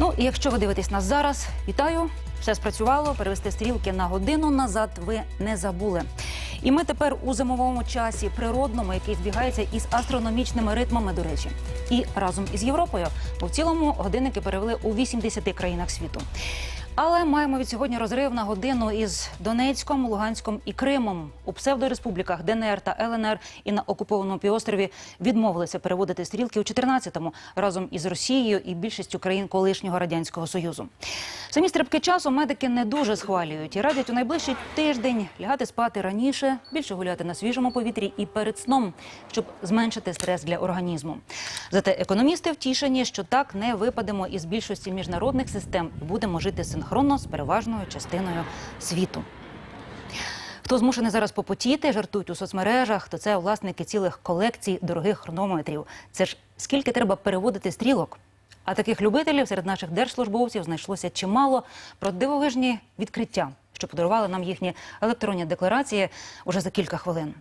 Ну якщо ви дивитесь нас зараз, вітаю. Все спрацювало. Перевести стрілки на годину назад. Ви не забули. І ми тепер у зимовому часі природному, який збігається із астрономічними ритмами, до речі, і разом із Європою, бо в цілому годинники перевели у 80 країнах світу. Але маємо від сьогодні розрив на годину із Донецьком, Луганськом і Кримом у псевдореспубліках ДНР та ЛНР і на окупованому півострові відмовилися переводити стрілки у 14-му разом із Росією і більшістю країн колишнього радянського союзу. Самі стрибки часу медики не дуже схвалюють і радять у найближчий тиждень лягати спати раніше, більше гуляти на свіжому повітрі і перед сном, щоб зменшити стрес для організму. Зате економісти втішені, що так не випадемо із більшості міжнародних систем і будемо жити синхронно з переважною частиною світу. Хто змушений зараз попотіти, жартують у соцмережах, то це власники цілих колекцій дорогих хронометрів. Це ж скільки треба переводити стрілок? А таких любителів серед наших держслужбовців знайшлося чимало про дивовижні відкриття, що подарували нам їхні електронні декларації уже за кілька хвилин.